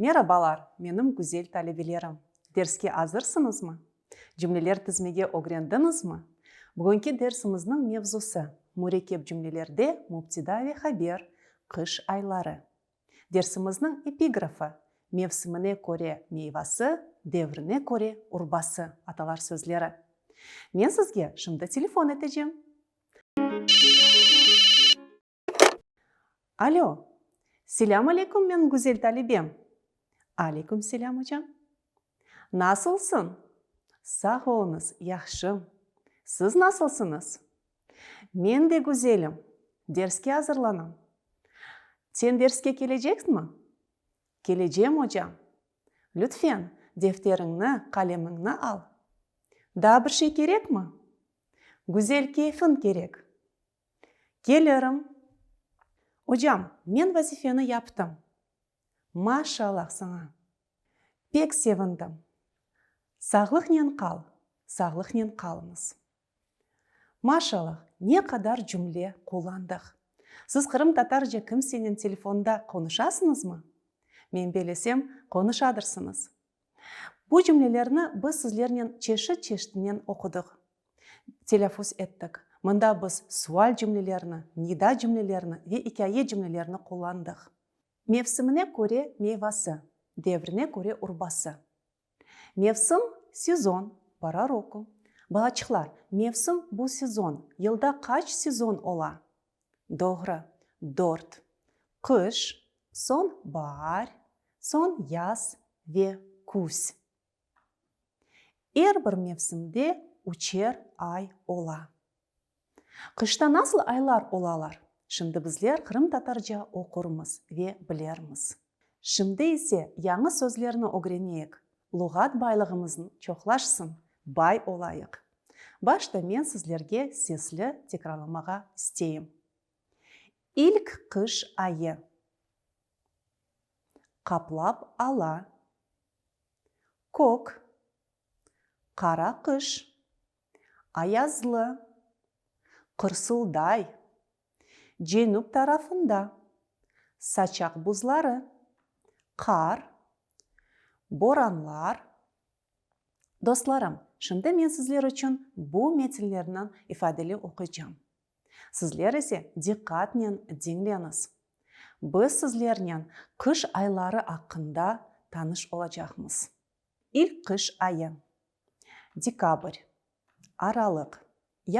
мерабалар менім гүзел талебелерім Дерске азырсыңыз ма жүмлелер тізмеге огрендіңізмі бүгінгі дәрісіміздің мевзусы мурекеп жүмлелерде мұптидави хабер қыш айлары дәрісіміздің эпиграфы мевсіміне көре мейвасы девріне көре ұрбасы – аталар сөзлері. мен сізге шымды телефон әтежем. алло селям алейкум мен гүзел талебем. Алейкум селям ұчам. Насылсын? Сақ олыңыз, яқшым. Сіз насылсыныз? Мен де күзелім. Дерске азырланам. Сен дерске кележексің ма? Кележем ұчам. Лүтфен, дефтеріңні, қалеміңні ал. Дабырши керек ма? Гүзел кейфін керек. Келерім. Ұчам, мен вазифені яптым машаллах саңа пек севіндім нен қал нен қалыңыз машаллах не қадар жүмле қоландық сіз қырым татар кім сенен телефонда қонышасыңыз ма мен белесем қонышадырсыңыз бұл жүмлелерні біз сіздермен чеші чештінен оқыдық телефуз еттік мұнда біз суал жүмлелерні нида жүмлелерні ве хикая жүмлелерні қолдандық мевсіміне көре мейвасы дәуіріне көре ұрбасы. мевсім сезон пора року балачықлар мевсім бұл сезон Елда қач сезон ола доғры дорт қыш сон бағар, сон яз ве Ер бір мевсімде учер ай ола қышта насыл айлар олалар Шымды бізлер қырым татарча оқырмыз ве білерміз. Шымды есе яңы сөзлеріні огренейік. Луғат байлығымызын чоқлашсын, бай олайық. Башта мен сізлерге сеслі текраламаға істейім. Илк қыш айы. Қаплап ала. Кок. Қара қыш. Аязлы. Қырсылдай Cenub тарафында сачақ бузлары қар, боранлар. Достларым, шынды мен сізлер үшін бұл метрлерінен ифаделі оқыжам. Сізлер ісе декатнен деңленіз. Біз сізлерінен күш айлары ақында таныш олачақмыз. Ил қыш айы. Декабрь, аралық,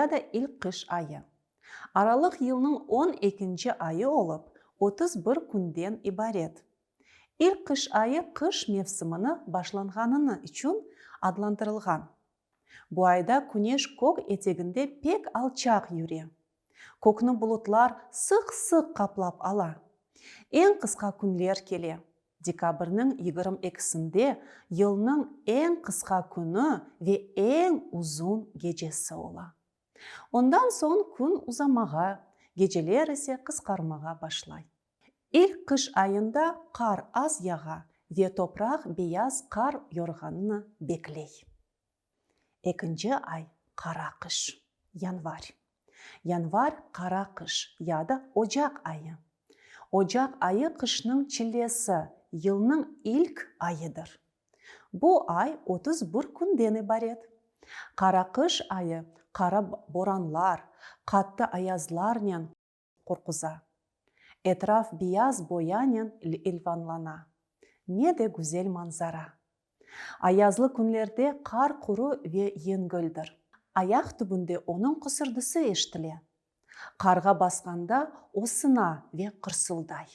яда ил қыш айы аралық елінің 12 айы олып, 31 күнден ибарет Ил қыш айы қыш мевсіміні башланғанына үшін адландырылған. Бұ айда күнеш көк етегінде пек алчақ юре. Көкні бұлытлар сық-сық қаплап ала. Ең қысқа күнлер келе. Декабрның 22-сінде елінің ең қысқа күні ве ең ұзын гежесі ола. Ондан соң күн ұзамаға, гежелер ісе қысқармаға башлай. Ил қыш айында қар аз яға, де топрақ бияз қар йорғанына беклей. Екінші ай қара қыш, январь. Январь қара қыш, яда ожақ айы. Ожақ айы қышның чилесі, йылның илк айыдыр. Бұ ай 31 күндені барет. Қара қыш айы қара боранлар қатты аязларнен қорқыза Әтраф бияз боянен илванлана не де гүзел манзара аязлы күнлерде қар құру ве еңгілдір аяқ түбінде оның құсырдысы естіле қарға басқанда осына ве қырсылдай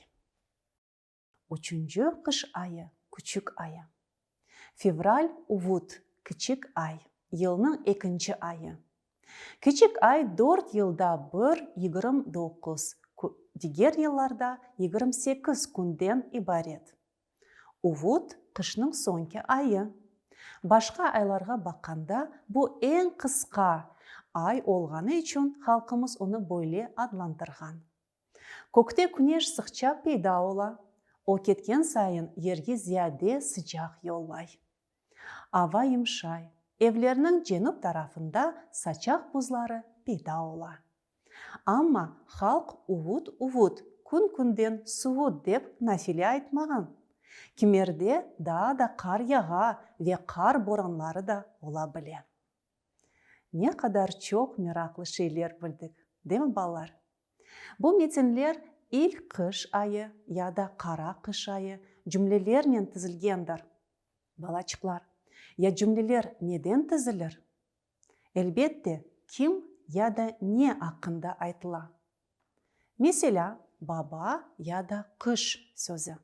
үшінші қыш айы күчік айы февраль увуд кічік ай елның екінші айы Кичек ай 4 йылда бір 29, дегер йылларда 28 күнден ибарет. Увуд қышның сонке айы. Башқа айларға баққанда бұ ең қысқа ай олғаны үшін халқымыз оны бойле адландырған. Көкте күнеш сұқча пейда ола. Ол кеткен сайын ерге зияде сыжақ еллай. Ава имшай, Евлернің женіп тарафында сачақ бұзлары пейда ола. Амма халқ увуд-увуд, күн-күнден сұвуд деп нәселе айтмаған. Кемерде да да қар яға, ве қар боранлары да ола біле. Не қадар чок мираклы шейлер білдік, демі балар? Бұл мецінлер ел қыш айы, яда қара қыш айы, жүмлелер мен Балачықлар, я жүмлелер неден тізілір әлбетте кім, яда не ақында айтыла Меселі, баба яда күш сөзі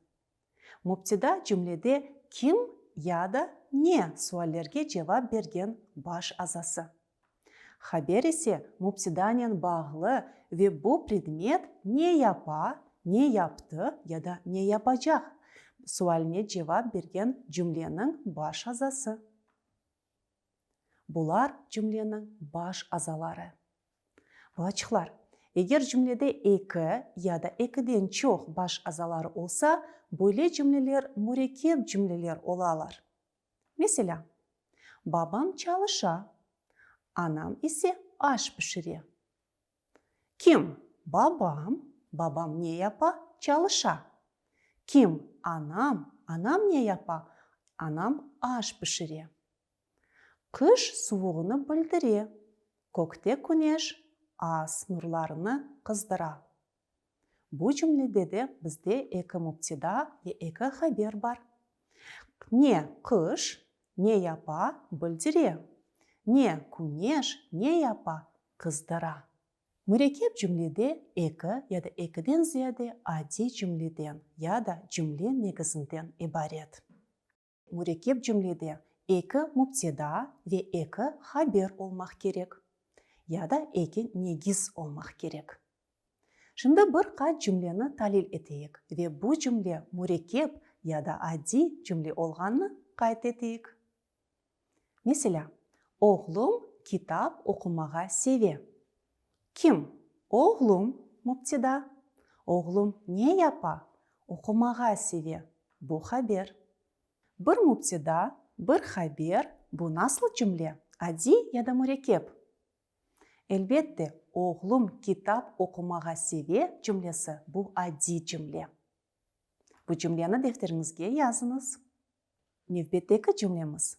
Мұптида жүмледе кім, яда не суалерге жевап берген баш азасы Хабересе есе бағылы ве бұ предмет не япа не япты яда не япачах Суәліне жевап берген жүмленің баш азасы бұлар жүмленің баш азалары балачықлар егер жүмледе екі яда екіден чоқ баш азалары олса, бөле жүмлелер мүрекеп жүмлелер олалар Меселі, бабам чалыша, анам исе аш пішіре ким бабам бабам не япа чалыша Ким анам, анам не япа? Анам аш пішіре. Кыш суығыны білдіре. Көкте күнеш ас нұрларыны қыздыра. Бұл жүмледе де бізде екі мүптеда екі хабер бар. Не кыш не япа білдіре. Не күнеш, не япа қыздыра. Мүрекеп жүмледе екі яда екіден зияде ади жүмледен яда жүмле негізінден ибарет. Мүрекеп жүмледе екі мұптеда, ве екі хабер олмақ керек. Яда екі негіз олмақ керек. Шынды бір қат жүмлені талил етейік. Ве бұ жүмле мүрекеп, яда ади жүмле олғаны қайт етейік. Меселі, оғлым китап оқымаға севе. Ким? Оғлум мұптида? Оғлум не япа? Оқымаға севе. Бұ хабер. Бір мұптида бір хабер. Бұ насыл жүмле? Ади яда мұрекеп. Әлбетті, оғлым китап оқымаға севе жүмлесі бұл ади жүмле. Бұл жүмлені дефтеріңізге языңыз. Невбеттегі жүмлеміз.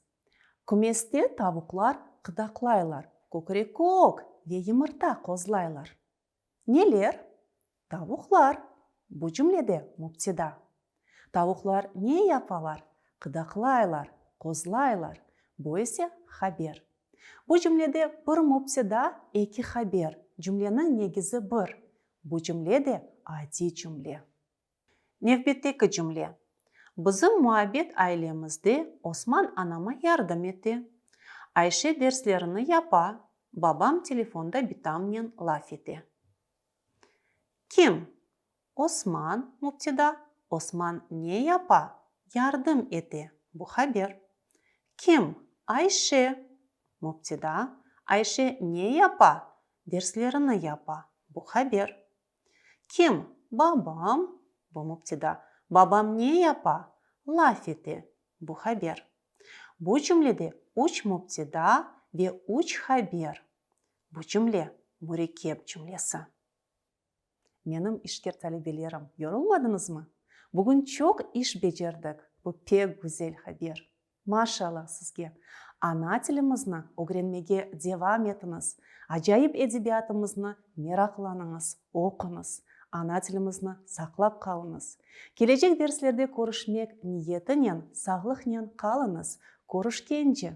Күместе табуқлар қыдақлайлар. Көкірек көк мұрта қозлайлар. нелер Тауқлар Бұ жумледе мубтида тавухлар не япалар қыдақлайлар, қозлайлар. бу қабер. хабер бу жумледе бир мубтида эки хабер жумленин негізі бір, бу жумледе ади жумле невбеттеки жумле біздің муабет айлемізді осман анама ярдым етті айше дерслеріні япа Babam telefonda Bitamyan laf etti. Kim? Osman Muptida. Osman ne yapa? Yardım etti. Bu haber. Kim? Ayşe. Muptida. Ayşe ne yapa? Derslerini yapa. Bu haber. Kim? Babam. Bu muptida. Babam ne yapa? Laf etti. Bu haber. Bu cümlede uç muptida ve uç haber бұл жүмле мүрекеп жүмлесі Менім ішкер тәлібелерім, yorulmadınız мұ? бүгін чок іш беджердік, бұл пе гүзел хабер Машалы, сізге ана тілімізді үйренмеге девам етіңіз ажайып әдебиатымызны мерақланыңыз оқыңыз ана тілімізді сақлап қалыңыз Кележек дәрістерде көрішмек ниетінен сағлықнен қалыңыз көрішкенше